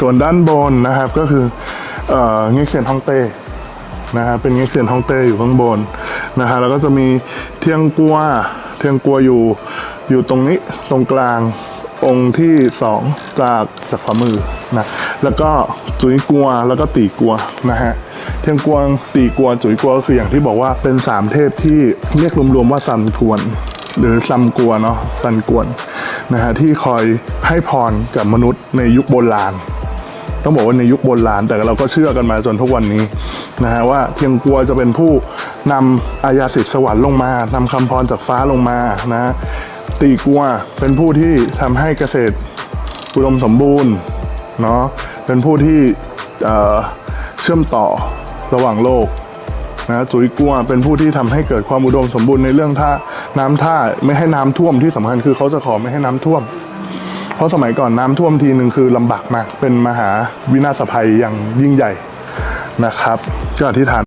ส่วนด้านบนนะครับก็คือเอ่อเง็กเซียนฮ่องเต้นะฮะเป็นเง็กเซียนฮ่องเต้อยู่ข้างบนนะฮะแล้วก็จะมีเทียงกัวเทียงกัวอยู่อยู่ตรงนี้ตรงกลางองค์ที่สองจากจากฝ่ามือนะแล้วก็จุ๋ยกัวแล้วก็ตีกัวนะฮะเทียงกวงตีกัวจุ๋ยกัวก็คืออย่างที่บอกว่าเป็นสามเทพที่เรียกรวมๆว่าซันกวน หรือซัมกัวเนาะซันกวนนะฮะที่คอยให้พรกับมนุษย์ในยุคโบราณ ต้องบอกว่าในยุคโบราณแต่เราก็เชื่อกันมาจนทุกวันนี้นะฮะว่าเทียงกัวจะเป็นผู้นำอายาสิทธิ์สวรรค์ลงมานำคำพรจากฟ้าลงมานะตีกัวเป็นผู้ที่ทำให้เกษตรอุดมสมบูรณ์เนาะเป็นผู้ที่เชื่อมต่อระหว่างโลกนะจุยกัวเป็นผู้ที่ทำให้เกิดความอุดมสมบูรณ์ในเรื่องท่าน้ำท่าไม่ให้น้ำท่วมที่สำคัญคือเขาจะขอไม่ให้น้ำท่วม เพราะสมัยก่อนน้ำท่วมทีหนึ่งคือลำบากมากเป็นมหาวินาศภัยอย่างยิ่งใหญ่นะครับก็อธิษฐาน